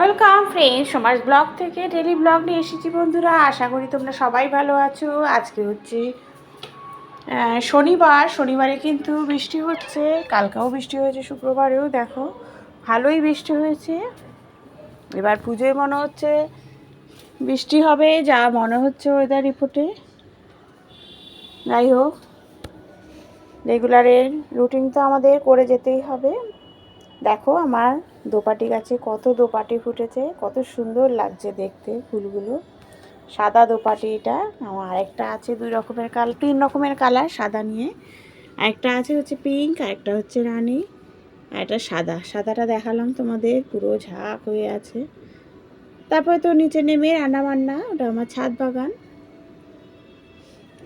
Welcome friend সমাজ blog থেকে daily blog নিয়ে এসেছি বন্ধুরা। আশা করি তোমরা সবাই ভালো আছো। আজকে হচ্ছে শনিবার। শনিবারে কিন্তু বৃষ্টি হচ্ছে। কালকেও বৃষ্টি হয়েছে, শুক্রবারেও। দেখো, ভালোই বৃষ্টি হয়েছে। এবার পুজোয় মনে হচ্ছে বৃষ্টি হবে, যা মনে হচ্ছে ওয়েদার রিপোর্টে যাই হোক রেগুলারের রুটিন তো আমাদের করে যেতেই হবে। দেখো, আমার দোপাটি গাছে কত দোপাটি ফুটেছে, কত সুন্দর লাগছে দেখতে ফুলগুলো। সাদা দোপাটি এটা আমার আরেকটা আছে দুই রকমের কাল তিন রকমের কালার, সাদা নিয়ে। আরেকটা আছে হচ্ছে পিঙ্ক, আরেকটা হচ্ছে রানী আর একটা সাদা। সাদাটা দেখালাম তোমাদের, পুরো ঝাঁক হয়ে আছে। তারপরে তো নিচে নেমে রান্নাবান্না, ওটা আমার ছাদ বাগান।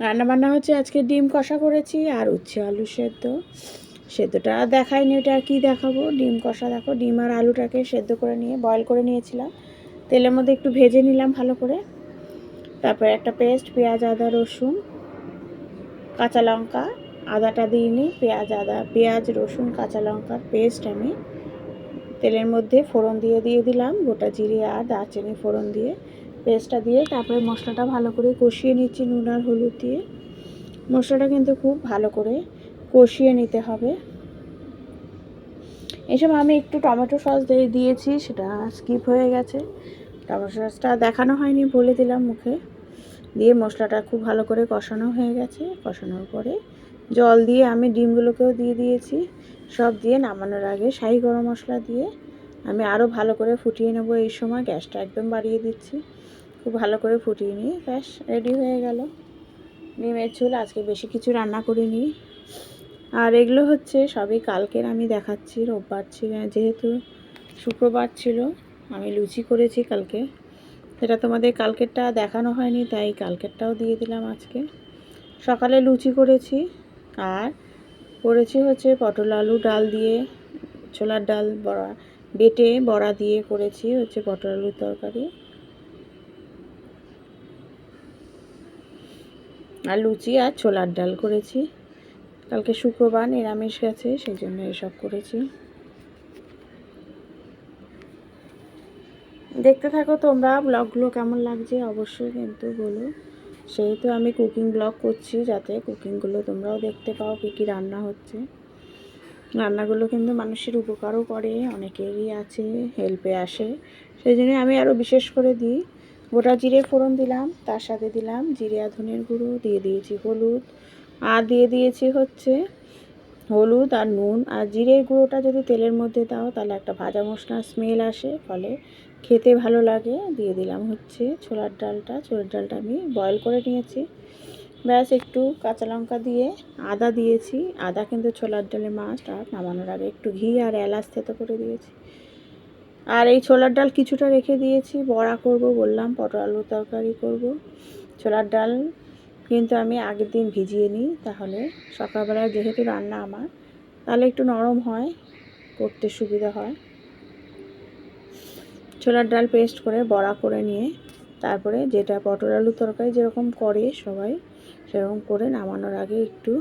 রান্নাবান্না হচ্ছে আজকে ডিম কষা করেছি আর উচ্ছে আলু সেদ্ধ। সেদ্ধটা আর দেখাইনি ওটা আর কী দেখাবো? ডিম কষা দেখো, ডিম আর আলুটাকে সেদ্ধ করে নিয়ে বয়েল করে নিয়েছিলাম। তেলের মধ্যে একটু ভেজে নিলাম ভালো করে। তারপরে একটা পেস্ট, পেঁয়াজ, আদা, রসুন, কাঁচা লঙ্কা, আদাটা দিইনি, পেঁয়াজ, আদা, পেঁয়াজ, রসুন, কাঁচা লঙ্কার পেস্ট আমি তেলের মধ্যে ফোড়ন দিয়ে দিয়ে দিলাম, গোটা জিরে আর দারচিনি ফোড়ন দিয়ে পেস্টটা দিয়ে তারপরে মশলাটা ভালো করে কষিয়ে নিচ্ছি নুন আর হলুদ দিয়ে। মশলাটা কিন্তু খুব ভালো করে কষিয়ে নিতে হবে। এসব আমি একটু টমেটো সস দিয়ে দিয়েছি, সেটা স্কিপ হয়ে গেছে। টমেটো সসটা দেখানো হয়নি, বলে দিলাম মুখে। দিয়ে মশলাটা খুব ভালো করে কষানো হয়ে গেছে। কষানোর পরে জল দিয়ে আমি ডিমগুলোকেও দিয়ে দিয়েছি। সব দিয়ে নামানোর আগে শাহি গরম মশলা দিয়ে আমি আরও ভালো করে ফুটিয়ে নেব। এই সময় গ্যাসটা একদম বাড়িয়ে দিচ্ছি। খুব ভালো করে ফুটিয়ে নিয়ে ব্যাস রেডি হয়ে গেল। ডিমের ঝোল, আজকে বেশি কিছু রান্না করিনি। আর এগুলো হচ্ছে সবই কালকের আমি দেখাচ্ছি, রোববার ছিল, যেহেতু শুক্রবার ছিল, আমি লুচি করেছি কালকে। সেটা তোমাদের কালকেরটা দেখানো হয়নি, তাই কালকেরটাও দিয়ে দিলাম আজকে। সকালে লুচি করেছি, আর করেছি হচ্ছে পটল আলু ডাল দিয়ে, ছোলার ডাল বড়া, বেটে বড়া দিয়ে করেছি হচ্ছে পটল আলুর তরকারি। আর লুচি আর ছোলার ডাল করেছি। কালকে শুক্রবার নিরামিষ গেছে সেই জন্য এসব করেছি। দেখতে থাকো তোমরা, ব্লগগুলো কেমন লাগছে অবশ্যই কিন্তু বলো। সেহেতু আমি কুকিং ব্লগ করছি যাতে কুকিংগুলো তোমরাও দেখতে পাও কী কী রান্না হচ্ছে। রান্নাগুলো কিন্তু মানুষের উপকারও করে, অনেকেরই আছে হেল্পে আসে। সেই জন্য আমি আরও বিশেষ করে দিই, গোটা জিরে ফোড়ন দিলাম, তার সাথে দিলাম জিরে ধনের গুঁড়ো, দিয়ে দিয়েছি হলুদ আর দিয়ে দিয়েছি হচ্ছে হলুদ আর নুন। আর জিরের গুঁড়োটা যদি তেলের মধ্যে দাও, তাহলে একটা ভাজা মশলার স্মেল আসে, ফলে খেতে ভালো লাগে। দিয়ে দিলাম হচ্ছে ছোলার ডালটা। ছোলার ডালটা আমি বয়েল করে নিয়েছি। ব্যাস, একটু কাঁচা লঙ্কা দিয়ে আদা দিয়েছি। আদা কিন্তু ছোলার ডালে মাস্ট আর নামানোর আগে একটু ঘি আর এলাচ থেতো করে দিয়েছি। আর এই ছোলার ডাল কিছুটা রেখে দিয়েছি। বড়া করব বললাম, পটল আলুর তরকারি করব। ছোলার ডাল কিন্তু আমি আগের দিন ভিজিয়ে নিই তাহলে সকালবেলা যেহেতু রান্না আমার, তাহলে একটু নরম হয়, করতে সুবিধা হয়। ছোলার ডাল পেস্ট করে বড়া করে নিয়ে তারপরে যেটা পটল আলু তরকারি যেরকম করে সবাই, সেরকম করে নামানোর আগে একটু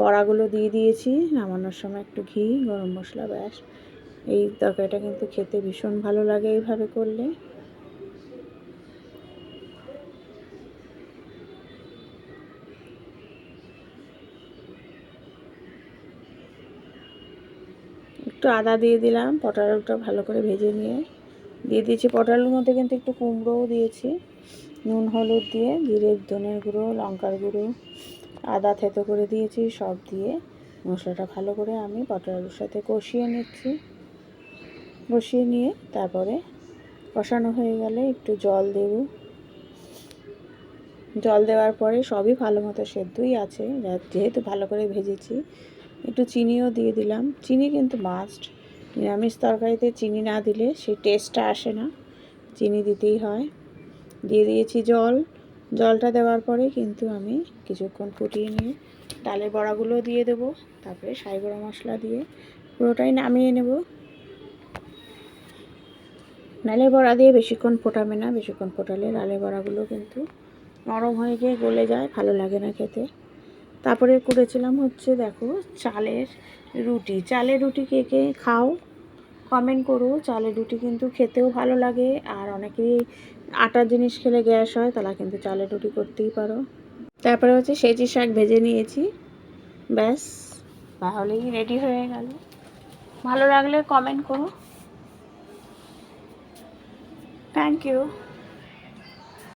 বড়াগুলো দিয়ে দিয়েছি, নামানোর সময় একটু ঘি, গরম মশলা ব্যাস। এই তরকারিটা কিন্তু খেতে ভীষণ ভালো লাগে এইভাবে করলে। একটু আদা দিয়ে দিলাম পটল আলুটা ভালো করে ভেজে নিয়ে। দিয়ে দিয়েছি পটল আলুর মধ্যে কিন্তু একটু কুমড়োও দিয়েছি, নুন, হলুদ দিয়ে জিরের ধনের গুঁড়ো, লঙ্কার গুঁড়ো, আদা থেতো করে দিয়েছি সব দিয়ে। মশলাটা ভালো করে আমি পটল আলুর সাথে কষিয়ে নিচ্ছি। কষিয়ে নিয়ে তারপরে কষানো হয়ে গেলে একটু জল দেব। জল দেওয়ার পরে সবই ভালো মতো সেদ্ধই আছে যেহেতু ভালো করে ভেজেছি একটু চিনিও দিয়ে দিলাম। চিনি কিন্তু মাস্ট নিরামিষ তরকারিতে চিনি না দিলে সেই টেস্টটা আসে না। চিনি দিতেই হয়। দিয়ে দিয়েছি জল। জলটা দেওয়ার পরে কিন্তু আমি কিছুক্ষণ ফুটিয়ে নিয়ে ডালের বড়াগুলো দিয়ে দেবো। তারপরে সাই গরম মশলা দিয়ে পুরোটাই নামিয়ে নেব। ডালের বড়া দিয়ে বেশিক্ষণ ফোটাবে না। বেশিক্ষণ ফোটালে ডালের বড়াগুলো কিন্তু নরম হয়ে গিয়ে গলে যায়। ভালো লাগে না খেতে। তারপরে করেছিলাম হচ্ছে দেখো চালের রুটি। চালের রুটি কে কে খাও কমেন্ট করো। চালের রুটি কিন্তু খেতেও ভালো লাগে, আর অনেকেই আটার জিনিস খেলে গ্যাস হয়, তারা কিন্তু চালের রুটি করতেই পারো। তারপরে হচ্ছে সেচি শাক ভেজে নিয়েছি, ব্যাস। তাহলেই রেডি হয়ে গেল। ভালো লাগলে কমেন্ট করো। Thank you